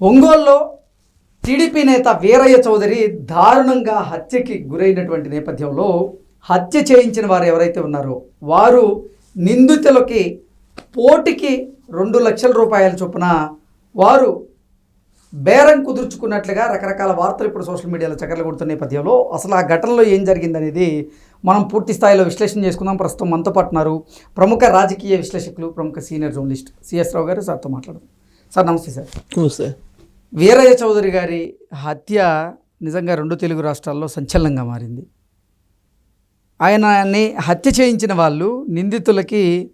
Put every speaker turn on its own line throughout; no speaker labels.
ఒంగోలులో టీడీపీ నేత వీరయ్య చౌదరి దారుణంగా హత్యకి గురైనటువంటి నేపథ్యంలో హత్య చేయించిన వారు ఎవరైతే ఉన్నారో వారు నిందితులకి పోటీకి రెండు లక్షల రూపాయల చొప్పున వారు బేరం కుదుర్చుకున్నట్లుగా రకరకాల వార్తలు ఇప్పుడు సోషల్ మీడియాలో చక్కర్లు కొడుతున్న నేపథ్యంలో అసలు ఆ ఘటనలో ఏం జరిగిందనేది మనం పూర్తి స్థాయిలో విశ్లేషణ చేసుకుందాం. ప్రస్తుతం మనతో పాటు ప్రముఖ రాజకీయ విశ్లేషకులు ప్రముఖ సీనియర్ జర్నలిస్ట్ సిఎస్ రావు గారు. సార్తో మాట్లాడదాం. సార్ నమస్తే సార్.
నమస్తే.
వీరయ్య చౌదరి గారి హత్య నిజంగా రెండు తెలుగు రాష్ట్రాల్లో సంచలనంగా మారింది. ఆయనని హత్య చేయించిన వాళ్ళు నిందితులకి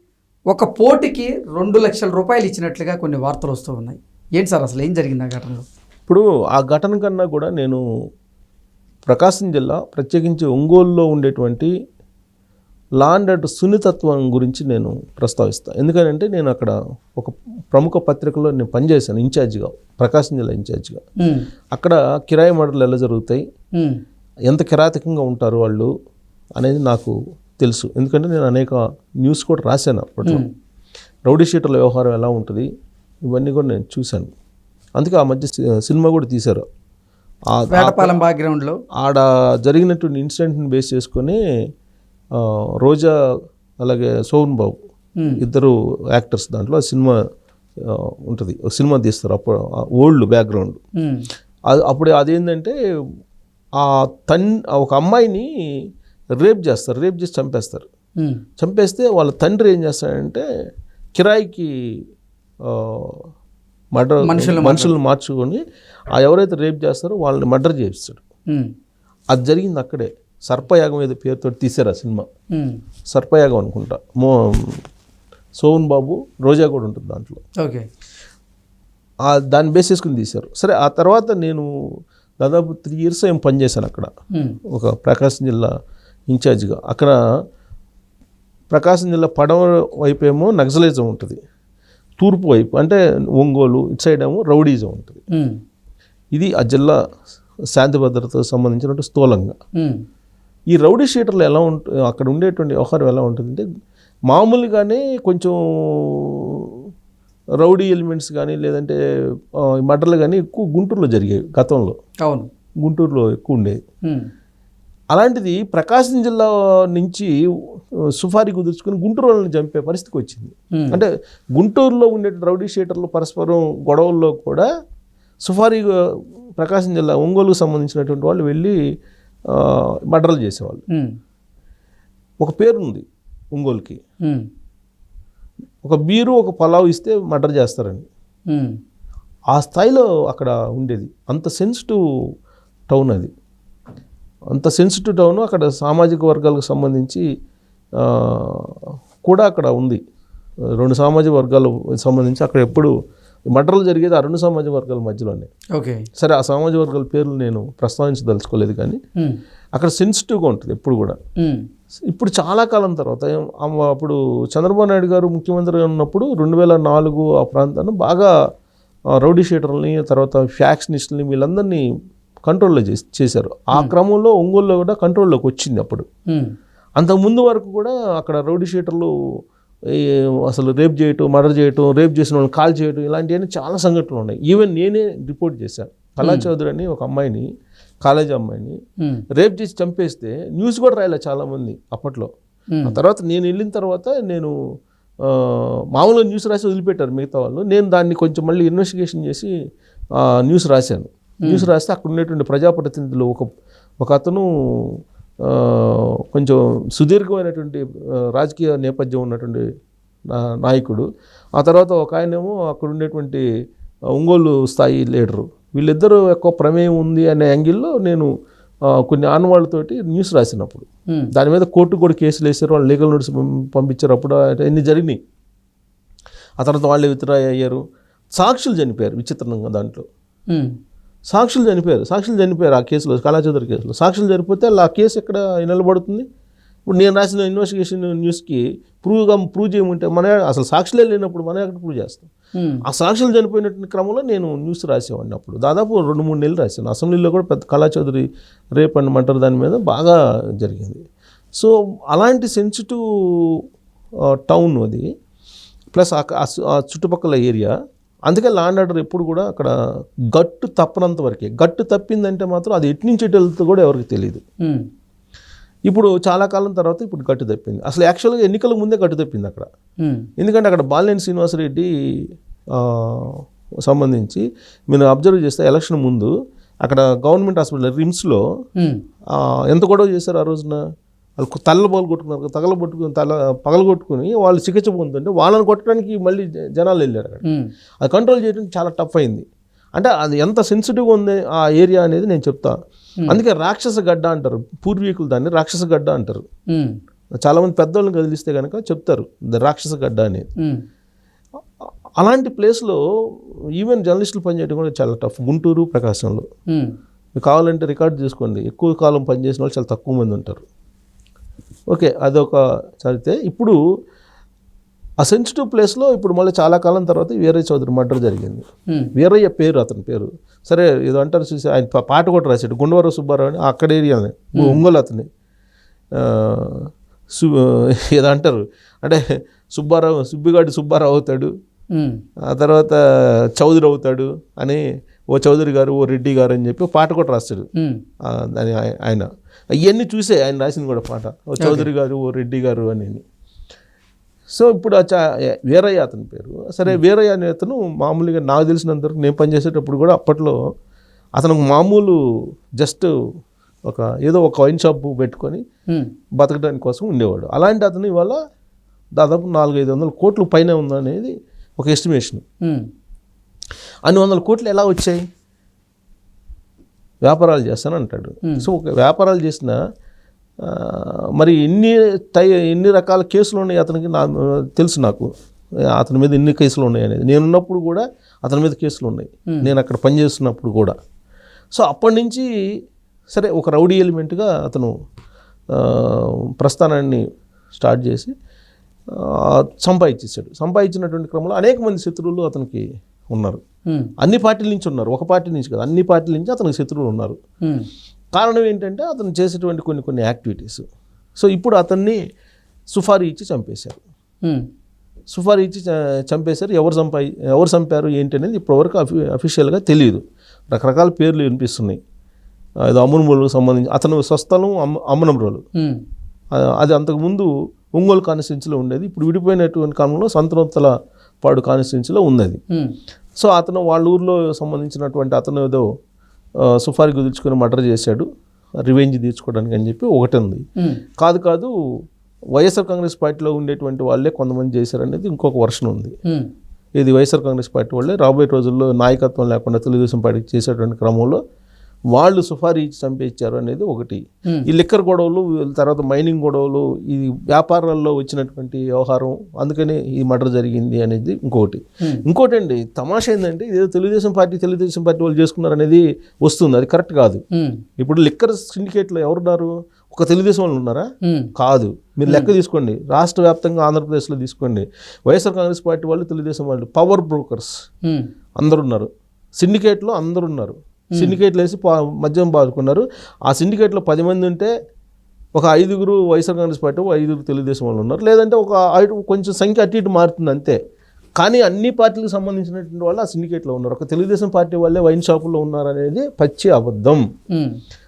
ఒక పోటీకి రెండు లక్షల రూపాయలు ఇచ్చినట్లుగా కొన్ని వార్తలు వస్తూ ఉన్నాయి. ఏంటి సార్ అసలు ఏం జరిగింది ఆ ఘటనలో?
ఇప్పుడు ఆ ఘటన కన్నా కూడా నేను ప్రకాశం జిల్లా ప్రత్యేకించి ఒంగోలులో ఉండేటువంటి లా అండ్ సున్నితత్వం గురించి నేను ప్రస్తావిస్తాను ఎందుకంటే నేను అక్కడ ఒక ప్రముఖ పత్రికలో నేను పనిచేశాను ఇన్ఛార్జిగా ప్రకాశం జిల్లా ఇన్ఛార్జిగా. అక్కడ కిరాయి మర్డర్లు ఎలా జరుగుతాయి? ఎంత కిరాతకంగా ఉంటారు వాళ్ళు అనేది నాకు తెలుసు. ఎందుకంటే నేను అనేక న్యూస్ కూడా రాశాను అప్పట్లో. రౌడీ షీటర్ల వ్యవహారం ఎలా ఉంటుంది? ఇవన్నీ కూడా నేను చూశాను. అందుకే ఆ మధ్య సినిమా కూడా తీశారు. ఆ
వేటపాలెం బ్యాక్గ్రౌండ్లో
ఆడ జరిగినటువంటి ఇన్సిడెంట్ని బేస్ చేసుకొని రోజా అలాగే సోహన్ బాబు ఇద్దరు యాక్టర్స్ దాంట్లో ఆ సినిమా ఉంటుంది. ఒక సినిమా తీస్తారు. అప్పుడు ఓల్డ్ బ్యాక్గ్రౌండ్. అది అప్పుడు అదేంటంటే ఆ తన్ ఒక అమ్మాయిని రేప్ చేస్తారు. రేప్ చేసి చంపేస్తారు. చంపేస్తే వాళ్ళ తండ్రి ఏం చేస్తాడంటే కిరాయికి మర్డర్
మనుషులను
మనుషులను మార్చుకొని ఆ ఎవరైతే రేప్ చేస్తారో వాళ్ళని మర్డర్ చేయిస్తాడు. అది జరిగింది అక్కడే. సర్పయాగం ఏదో పేరుతో తీశారు ఆ సినిమా. సర్పయాగం అనుకుంటా. మో సోహన్ బాబు రోజా కూడా ఉంటుంది దాంట్లో.
ఓకే.
దాన్ని బేస్ చేసుకుని తీశారు. సరే ఆ తర్వాత నేను దాదాపు త్రీ ఇయర్స్ ఏం పనిచేశాను అక్కడ. ఒక ప్రకాశం జిల్లా ఇన్ఛార్జిగా. అక్కడ ప్రకాశం జిల్లా పడవ వైపు ఏమో నక్సలిజం ఉంటుంది. తూర్పు వైపు అంటే ఒంగోలు ఇటు సైడ్ ఏమో రౌడీజం ఉంటుంది. ఇది ఆ జిల్లా శాంతి భద్రతకు సంబంధించినటువంటి స్థూలంగా. ఈ రౌడీ షీటర్లు ఎలా ఉంట అక్కడ ఉండేటువంటి వ్యవహారం ఎలా ఉంటుందంటే మామూలుగానే కొంచెం రౌడీ ఎలిమెంట్స్ కానీ లేదంటే మర్డర్లు కానీ ఎక్కువ గుంటూరులో జరిగేవి గతంలో.
అవును.
గుంటూరులో ఎక్కువ ఉండేవి. అలాంటిది ప్రకాశం జిల్లా నుంచి సుఫారీ కుదుర్చుకుని గుంటూరు వాళ్ళని చంపే పరిస్థితికి వచ్చింది. అంటే గుంటూరులో ఉండే రౌడీ షీటర్లు పరస్పరం గొడవల్లో కూడా సుఫారీ ప్రకాశం జిల్లా ఒంగోలుకు సంబంధించినటువంటి వాళ్ళు వెళ్ళి మర్డర్లు చేసేవాళ్ళు. ఒక పేరు ఉంది ఒంగోలుకి ఒక బీరు ఒక పలావ్ ఇస్తే మర్డర్ చేస్తారని.
ఉమ్,
ఆ స్థాయిలో అక్కడ ఉండేది. అంత సెన్సిటివ్ టౌన్ అది. అంత సెన్సిటివ్ టౌన్ అక్కడ సామాజిక వర్గాలకు సంబంధించి కూడా అక్కడ ఉంది. రెండు సామాజిక వర్గాలకు సంబంధించి అక్కడ ఎప్పుడు మర్డర్లు జరిగేది ఆ రెండు సామాజిక వర్గాల మధ్యలోనే.
ఓకే.
సరే ఆ సామాజిక వర్గాల పేర్లు నేను ప్రస్తావించదలుచుకోలేదు కానీ అక్కడ సెన్సిటివ్గా ఉంటుంది ఎప్పుడు కూడా. ఇప్పుడు చాలా కాలం తర్వాత అప్పుడు చంద్రబాబు నాయుడు గారు ముఖ్యమంత్రిగా ఉన్నప్పుడు రెండు వేల నాలుగు ఆ ప్రాంతాన్ని బాగా రౌడీ షీటర్లని తర్వాత ఫ్యాక్షనిస్టులని వీళ్ళందరినీ కంట్రోల్లో చేసి చేశారు. ఆ క్రమంలో ఒంగోలులో కూడా కంట్రోల్లోకి వచ్చింది అప్పుడు.
ఉమ్,
అంతకు ముందు వరకు కూడా అక్కడ రౌడీ షీటర్లు అసలు రేప్ చేయటం మర్డర్ చేయటం రేప్ చేసిన వాళ్ళని కాల్ చేయటం ఇలాంటివన్నీ చాలా సంఘటనలు ఉన్నాయి. ఈవెన్ నేనే రిపోర్ట్ చేశాను. కళా చౌదరి అని ఒక అమ్మాయిని కాలేజీ అమ్మాయిని
ఉమ్,
రేప్ చేసి చంపేస్తే న్యూస్ కూడా రాయలే చాలామంది అప్పట్లో.
ఉమ్,
ఆ తర్వాత నేను వెళ్ళిన తర్వాత నేను మామూలుగా న్యూస్ రాసి వదిలిపెట్టారు మిగతా వాళ్ళు. నేను దాన్ని కొంచెం మళ్ళీ ఇన్వెస్టిగేషన్ చేసి న్యూస్ రాశాను. న్యూస్ రాస్తే అక్కడ ఉండేటువంటి ప్రజాప్రతినిధులు ఒక ఒక అతను కొంచెం సుదీర్ఘమైనటువంటి రాజకీయ నేపథ్యం ఉన్నటువంటి నాయకుడు. ఆ తర్వాత ఒక ఆయనేమో అక్కడ ఉండేటువంటి ఒంగోలు స్థాయి లీడరు. వీళ్ళిద్దరూ ఎక్కువ ప్రమేయం ఉంది అనే యాంగిల్లో నేను కొన్ని ఆనవాళ్ళతోటి న్యూస్ రాసినప్పుడు. దాని మీద కోర్టు కూడా కేసులు వేసారు వాళ్ళు లీగల్ నోటీస్ పంపించారు అప్పుడు అన్ని జరిగినాయి. ఆ తర్వాత వాళ్ళే విత్డ్రా అయ్యారు. సాక్షులు చనిపోయారు విచిత్రంగా దాంట్లో. సాక్షులు చనిపోయారు. సాక్షులు చనిపోయారు ఆ కేసులో కళాచౌదరి కేసులో. సాక్షులు చనిపోతే ఆ కేసు ఎక్కడ నిలబడుతుంది? ఇప్పుడు నేను రాసిన ఇన్వెస్టిగేషన్ న్యూస్కి ప్రూవ్గా ప్రూవ్ చేయమంటే మన అసలు సాక్షులే లేనప్పుడు మనం ఎక్కడ ప్రూవ్ చేస్తాం? ఆ సాక్షులు చనిపోయినటువంటి క్రమంలో నేను న్యూస్ రాసేవాడిని అప్పుడు. దాదాపు రెండు మూడు నెలలు రాశాను. అసెంబ్లీలో కూడా పెద్ద కళాచౌదరి రేప్ అండ్ మంటర్ దాని మీద బాగా జరిగింది. సో అలాంటి సెన్సిటివ్ టౌన్ అది. ప్లస్ ఆ చుట్టుపక్కల ఏరియా అందుకే ల్యాండ్ ఆర్డర్ ఎప్పుడు కూడా అక్కడ గట్టు తప్పనంత వరకే. గట్టు తప్పిందంటే మాత్రం అది ఎటు నుంచి ఎటు వెళ్తుందో కూడా ఎవరికి తెలియదు ఇప్పుడు చాలా కాలం తర్వాత ఇప్పుడు గట్టు తప్పింది. అసలు యాక్చువల్గా ఎన్నికల ముందే గట్టు తప్పింది అక్కడ. ఎందుకంటే అక్కడ బాలినేని శ్రీనివాసరెడ్డి సంబంధించి మీరు అబ్జర్వ్ చేస్తే ఎలక్షన్ ముందు అక్కడ గవర్నమెంట్ హాస్పిటల్ రిమ్స్లో ఎంత గొడవ చేశారు ఆ రోజున? వాళ్ళు తల్ల పగలు కొట్టుకున్నారు తగల కొట్టుకుని తల పగలు కొట్టుకుని వాళ్ళు చికిత్స పొందుతుంటే వాళ్ళని కొట్టడానికి మళ్ళీ జనాలు వెళ్ళారు అక్కడ. అది కంట్రోల్ చేయడం చాలా టఫ్ అయింది. అంటే అది ఎంత సెన్సిటివ్గా ఉంది ఆ ఏరియా అనేది నేను చెప్తా. అందుకే రాక్షస గడ్డ అంటారు పూర్వీకులు దాన్ని రాక్షస గడ్డ అంటారు. చాలామంది పెద్దోళ్ళని కదిలిస్తే కనుక చెప్తారు ద రాక్షస గడ్డ అనేది అలాంటి ప్లేస్లో ఈవెన్ జర్నలిస్టులు పనిచేయడం కూడా చాలా టఫ్ గుంటూరు ప్రకాశంలో. కావాలంటే రికార్డ్ చేసుకోండి ఎక్కువ కాలం పనిచేసిన వాళ్ళు చాలా తక్కువ మంది ఉంటారు. ఓకే అదొక చదివితే ఇప్పుడు ఆ సెన్సిటివ్ ప్లేస్లో ఇప్పుడు మళ్ళీ చాలా కాలం తర్వాత వీరయ్య చౌదరి మర్డర్ జరిగింది. వీరయ్య పేరు అతని పేరు. సరే ఏదో అంటారు చూసి ఆయన పాట కూడా రాశాడు. గుండవరం సుబ్బారావు అని అక్కడ ఏరియానే. ఒంగోలు అతని. సు ఏదో అంటారు. అంటే సుబ్బారావు సుబ్బిగాడి సుబ్బారావు అవుతాడు. ఆ తర్వాత చౌదరి అవుతాడు అని ఓ చౌదరి గారు ఓ రెడ్డి గారు అని చెప్పి పాట కూడా రాస్తాడు. దాని ఆయ- ఆయన. ఇవన్నీ చూసే ఆయన రాసింది కూడా పాట. ఓ చౌదరి గారు ఓ రెడ్డి గారు అని సో ఇప్పుడు ఆ చా- వీరయ్య అతని పేరు. సరే వీరయ్య అనే అతను మామూలుగా నాకు తెలిసినంత వరకు నేను పనిచేసేటప్పుడు కూడా అప్పట్లో అతను మామూలు జస్ట్ ఒక ఏదో ఒక వైన్ షాప్ పెట్టుకొని బతకడానికి కోసం ఉండేవాడు. అలాంటి అతను ఇవాళ దాదాపు నాలుగు ఐదు వందల కోట్ల పైన ఉందనేది ఒక ఎస్టిమేషన్. అన్ని వందల కోట్లు ఎలా వచ్చాయి? వ్యాపారాలు చేస్తాను అంటాడు. సో ఒక వ్యాపారాలు చేసిన మరి ఎన్ని టై ఎన్ని రకాల కేసులు ఉన్నాయి అతనికి? నా తెలుసు నాకు. అతని మీద ఎన్ని కేసులు ఉన్నాయి అనేది. నేను ఉన్నప్పుడు కూడా అతని మీద కేసులు ఉన్నాయి. నేను అక్కడ పనిచేస్తున్నప్పుడు కూడా. సో అప్పటి నుంచి సరే ఒక రౌడీ ఎలిమెంట్గా అతను ప్రస్థానాన్ని స్టార్ట్ చేసి ఆ, సంపాదించేశాడు. సంపాదించినటువంటి క్రమంలో అనేక మంది శత్రువులు అతనికి ఉన్నారు. అన్ని పార్టీల నుంచి ఉన్నారు. ఒక పార్టీ నుంచి కాదు అన్ని పార్టీల నుంచి అతనికి శత్రువులు ఉన్నారు. కారణం ఏంటంటే అతను చేసేటువంటి కొన్ని కొన్ని యాక్టివిటీస్. సో ఇప్పుడు అతన్ని సుఫారీ ఇచ్చి చంపేశారు. సుఫారీ ఇచ్చి చంపేశారు. ఎవరు చంపా ఎవరు చంపారు ఏంటి అనేది ఇప్పటివరకు అఫీ అఫీషియల్గా తెలియదు రకరకాల పేర్లు వినిపిస్తున్నాయి. అది అమ్మనములకు సంబంధించి అతను స్వస్థలం అమ్మ అమ్మనమురోలు అది అంతకుముందు ఒంగోలు కాన్స్టిట్యున్సీలో ఉండేది. ఇప్పుడు విడిపోయినటువంటి కాలంలో సంతనోత్తల పాడు కాన్స్టిట్యున్సీలో ఉన్నది. సో అతను వాళ్ళ ఊర్లో సంబంధించినటువంటి అతను ఏదో సుఫారీ కుదుర్చుకొని మర్డర్ చేశాడు. రివెంజ్ తీర్చుకోవడానికి అని చెప్పి ఒకటి ఉంది. కాదు కాదు వైఎస్ఆర్ కాంగ్రెస్ పార్టీలో ఉండేటువంటి వాళ్ళే కొంతమంది చేశారనేది ఇంకొక వర్షన్ ఉంది. ఇది వైఎస్ఆర్ కాంగ్రెస్ పార్టీ వాళ్ళే రాబోయే రోజుల్లో నాయకత్వం లేకుండా తెలుగుదేశం పార్టీకి చేసేటువంటి క్రమంలో వాళ్ళు సుఫారీ ఇచ్చి చంపేచ్చారు అనేది ఒకటి. ఈ లిక్కర్ గొడవలు తర్వాత మైనింగ్ గొడవలు ఈ వ్యాపారాల్లో వచ్చినటువంటి వ్యవహారం అందుకనే ఈ మర్డర్ జరిగింది అనేది
Hmm.
ఇంకోటి అండి తమాషా ఏంటంటే ఇదేదో తెలుగుదేశం పార్టీ తెలుగుదేశం పార్టీ వాళ్ళు చేసుకున్నారు అనేది వస్తుంది. అది కరెక్ట్ కాదు. ఇప్పుడు లిక్కర్ సిండికేట్లో ఎవరున్నారు? ఒక తెలుగుదేశం వాళ్ళు ఉన్నారా? కాదు. మీరు లెక్క తీసుకోండి. రాష్ట్ర వ్యాప్తంగా ఆంధ్రప్రదేశ్లో తీసుకోండి. వైఎస్ఆర్ కాంగ్రెస్ పార్టీ వాళ్ళు తెలుగుదేశం వాళ్ళు పవర్ బ్రోకర్స్.
ఉమ్,
అందరు ఉన్నారు సిండికేట్లో అందరు ఉన్నారు సిండికేట్లు వేసి పా- మద్యం బాదుకున్నారు ఆ సిండికేట్లో పది మంది ఉంటే ఒక ఐదుగురు వైఎస్ఆర్ కాంగ్రెస్ పార్టీ ఐదుగురు తెలుగుదేశం వాళ్ళు ఉన్నారు. లేదంటే ఒక ఐదు కొంచెం సంఖ్య అటు ఇటు మారుతుంది అంతే. కానీ అన్ని పార్టీలకు సంబంధించినటువంటి వాళ్ళు ఆ సిండికేట్లో ఉన్నారు. ఒక తెలుగుదేశం పార్టీ వాళ్ళే వైన్ షాపుల్లో ఉన్నారు అనేది పచ్చి అబద్ధం.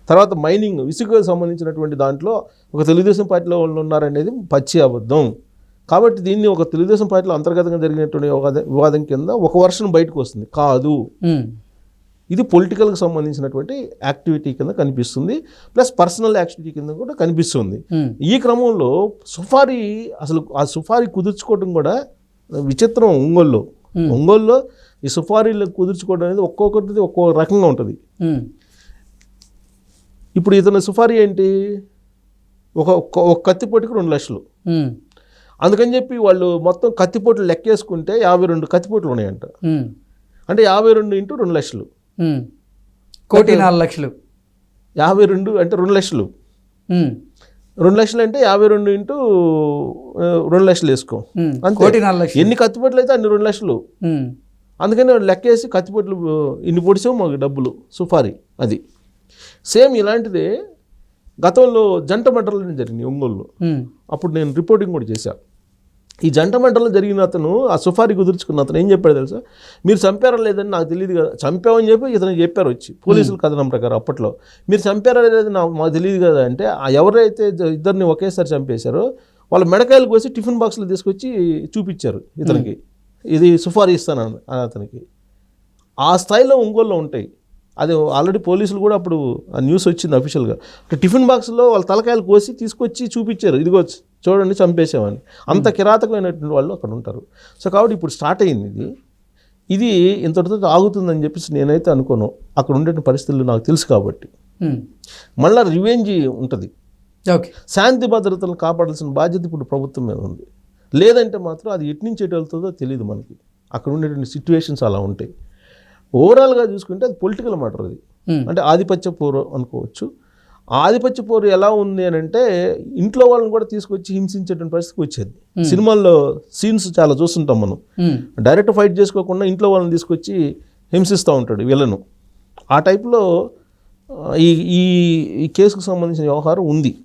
తర్వాత మైనింగ్ ఇసుకకు సంబంధించినటువంటి దాంట్లో ఒక తెలుగుదేశం పార్టీలో వాళ్ళు ఉన్నారనేది పచ్చి అబద్ధం. కాబట్టి దీన్ని ఒక తెలుగుదేశం పార్టీలో అంతర్గతంగా జరిగినటువంటి వివాద- వివాదం కింద ఒక వర్షన్ బయటకు వస్తుంది. కాదు. ఇది పొలిటికల్కి సంబంధించినటువంటి యాక్టివిటీ కింద కనిపిస్తుంది. ప్లస్ పర్సనల్ యాక్టివిటీ కింద కూడా కనిపిస్తుంది. ఈ క్రమంలో సుఫారీ అసలు ఆ సుఫారీ కుదుర్చుకోవడం కూడా విచిత్రం ఒంగోలులో. ఒంగోలులో ఈ సుఫారీలు కుదుర్చుకోవడం అనేది ఒక్కొక్కటిది ఒక్కో రకంగా ఉంటుంది. ఇప్పుడు ఇతను సుఫారీ ఏంటి? ఒక ఒక- కత్తిపోటుకి రెండు లక్షలు. అందుకని చెప్పి వాళ్ళు మొత్తం కత్తిపోట్లు లెక్కేసుకుంటే యాభై రెండు కత్తిపోట్లు ఉన్నాయంట. అంటే యాభై రెండు ఇంటూ రెండు లక్షలు.
కోటి నాలుగు లక్షలు.
యాభై రెండు అంటే రెండు లక్షలు. రెండు లక్షలు అంటే యాభై రెండు ఇంటూ రెండు లక్షలు వేసుకో.
కోటి నాలుగు లక్షలు.
ఎన్ని కత్తిపోట్లు అయితే అన్ని రెండు లక్షలు. అందుకని వాడు లెక్కేసి కత్తిపోట్లు ఇన్ని పొడిసావు మాకు డబ్బులు. సుఫారీ అది. సేమ్ ఇలాంటిదే గతంలో జంట మర్డర్లు జరిగినాయి ఒంగోలులో. అప్పుడు నేను రిపోర్టింగ్ కూడా చేశాను ఈ జంట మంటలో జరిగిన అతను ఆ సుఫారీ కుదుర్చుకున్న అతను ఏం చెప్పాడు తెలుసా? మీరు చంపారా లేదని నాకు తెలియదు కదా. చంపామని చెప్పి ఇతను చెప్పారు వచ్చి పోలీసుల కథనం ప్రకారం అప్పట్లో. మీరు చంపారా లేదని నాకు మాకు తెలియదు కదా అంటే ఆ ఎవరైతే ఇద్ద- ఇద్దరిని ఒకేసారి చంపేశారో వాళ్ళ మెడకాయలు కోసి టిఫిన్ బాక్స్లో తీసుకొచ్చి చూపించారు ఇతనికి. ఇది సుఫారీ ఇస్తాను అతనికి. ఆ స్థాయిలో ఒంగోలులో ఉంటాయి. అది ఆల్రెడీ పోలీసులు కూడా అప్పుడు ఆ న్యూస్ వచ్చింది అఫీషియల్గా అంటే టిఫిన్ బాక్స్లో వాళ్ళ తలకాయలు కోసి తీసుకొచ్చి చూపించారు. ఇదిగో చూడండి చంపేసామని అంత కిరాతకమైనటువంటి వాళ్ళు అక్కడ ఉంటారు. సో కాబట్టి ఇప్పుడు స్టార్ట్ అయింది ఇది. ఇది ఇంతటితో ఆగుతుందని చెప్పేసి నేనైతే అనుకోను. అక్కడ ఉండే పరిస్థితులు నాకు తెలుసు కాబట్టి. మళ్ళీ రివెంజ్ ఉంటుంది.
ఓకే
శాంతి భద్రతలను కాపాడాల్సిన బాధ్యత ఇప్పుడు ప్రభుత్వం మీద ఉంది. లేదంటే మాత్రం అది ఎటు నుంచి ఎటు వెళ్తుందో తెలియదు మనకి. అక్కడ ఉండేటువంటి సిచ్యువేషన్స్ అలా ఉంటాయి. ఓవరాల్గా చూసుకుంటే అది పొలిటికల్ మ్యాటర్ అది.
ఉమ్.
అంటే ఆధిపత్య పోరు అనుకోవచ్చు. ఆధిపత్య పోరు ఎలా ఉంది అని అంటే ఇంట్లో వాళ్ళని కూడా తీసుకొచ్చి హింసించేటువంటి పరిస్థితికి వచ్చేది. సినిమాల్లో సీన్స్ చాలా చూస్తుంటాం మనం.
ఉమ్.
డైరెక్ట్ ఫైట్ చేసుకోకుండా ఇంట్లో వాళ్ళని తీసుకొచ్చి హింసిస్తూ ఉంటాడు వీళ్ళను ఆ టైప్లో ఈ ఈ ఈ కేసుకు సంబంధించిన వ్యవహారం ఉంది.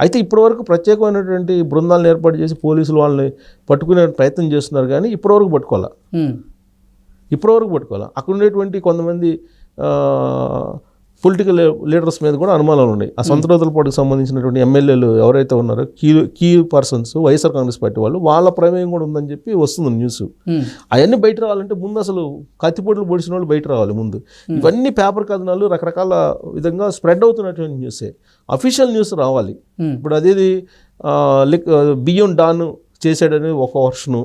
అయితే ఇప్పటివరకు ప్రత్యేకమైనటువంటి బృందాలను ఏర్పాటు చేసి పోలీసులు వాళ్ళని పట్టుకునే ప్రయత్నం చేస్తున్నారు కానీ ఇప్పటివరకు పట్టుకోవాలా. ఇప్పటివరకు పట్టుకోవాలా? అక్కడ ఉండేటువంటి కొంతమంది పొలిటికల్ లీడర్స్ మీద కూడా అనుమానాలు ఉన్నాయి. ఆ సొంత రోజుల పాటుకు సంబంధించినటువంటి ఎమ్మెల్యేలు ఎవరైతే ఉన్నారో key key persons YSR Congress party వాళ్ళు వాళ్ళ ప్రమేయం కూడా ఉందని చెప్పి వస్తుంది న్యూస్.
ఉమ్.
అవన్నీ బయట రావాలంటే ముందు అసలు కత్తిపోట్లు పొడిచిన వాళ్ళు బయట రావాలి ముందు. ఇవన్నీ పేపర్ కథనాలు రకరకాల విధంగా స్ప్రెడ్ అవుతున్నటువంటి న్యూసే. అఫీషియల్ న్యూస్ రావాలి. ఇప్పుడు అదేది లిక్ బియ్యం డాన్ చేశాడని ఒక వర్షను.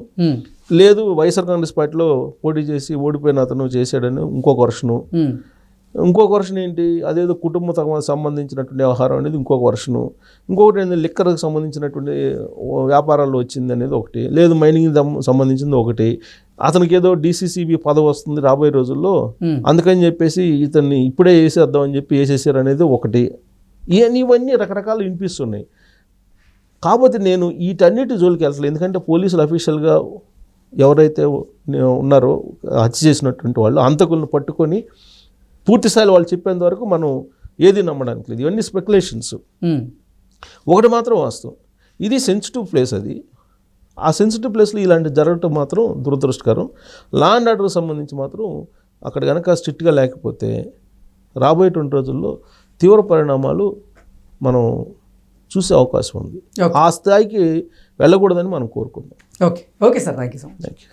లేదు వైఎస్ఆర్ కాంగ్రెస్ పార్టీలో పోటీ చేసి ఓడిపోయిన అతను చేశాడని ఇంకొక వర్షను. ఇంకొక వర్షన్ ఏంటి? అదేదో కుటుంబ సంబంధించినటువంటి వ్యవహారం అనేది ఇంకొక వర్షను. ఇంకొకటి ఏంటి లిక్కర్కి సంబంధించినటువంటి వ్యాపారాల్లో వచ్చింది అనేది ఒకటి. లేదు మైనింగ్ సంబంధించింది ఒకటి. అతనికి ఏదో డీసీసీబీ పదవి వస్తుంది రాబోయే రోజుల్లో. అందుకని చెప్పేసి ఇతన్ని ఇప్పుడే వేసేద్దాం అని చెప్పి వేసేసారు అనేది ఒకటి. ఇవన్నీ ఇవన్నీ రకరకాలు వినిపిస్తున్నాయి కాకపోతే నేను వీటన్నిటి జోలికి వెళ్తలేదు. ఎందుకంటే పోలీసులు అఫీషియల్గా ఎవరైతే ఉన్నారో హత్య చేసినటువంటి వాళ్ళు అంతకులను పట్టుకొని పూర్తి స్థాయిలో వాళ్ళు చెప్పేంత వరకు మనం ఏది నమ్మడానికి లేదు. ఇవన్నీ స్పెక్యులేషన్స్. ఒకటి మాత్రం వాస్తవం. ఇది సెన్సిటివ్ ప్లేస్ అది. ఆ సెన్సిటివ్ ప్లేస్లో ఇలాంటి జరగటం మాత్రం దురదృష్టకరం. లా అండ్ ఆర్డర్కి సంబంధించి మాత్రం అక్కడ కనుక స్ట్రిక్ట్గా లేకపోతే రాబోయేటువంటి రోజుల్లో తీవ్ర పరిణామాలు మనం చూసే అవకాశం ఉంది. ఆ స్థాయికి వెళ్ళకూడదని మనం కోరుకుందాం.
Okay okay sir thank you so much
thank you